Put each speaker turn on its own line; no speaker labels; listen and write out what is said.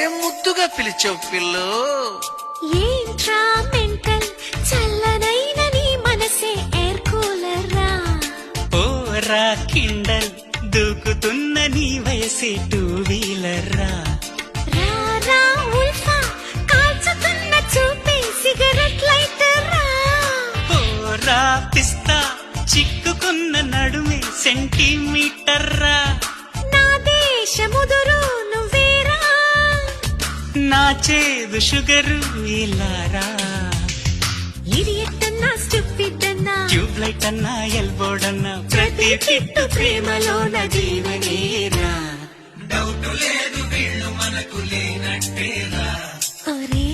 ఏం ముద్దుగా పిలిచావు పిల్లు?
ఏంట్రా మెంటల్? చల్లనైన నీ మనసే ఎయిర్ కూలర్ రా
ఓ రా కిండల్ దూకుతున్న నీ వయసే టూ వీలర్ రా
రా రా ఉల్ఫా కాల్చుతున్న చూపే సిగరెట్ లైటర్ రా
ఓ రా పిస్తా చిక్కుకున్న నడుమే సెంటీమీటర్ రా
నా
చేదు షుగరు ఇలారా?
ఇడియట్ అన్నా స్టూపిడ్ అన్నా
ట్యూబ్ లైట్ అన్నా ఎల్బోర్డన్నా ప్రతి కిట్టు ప్రేమలోన జీవనేరా.
ఒరే నువ్వు నాకు నచ్చావురా
ఒరే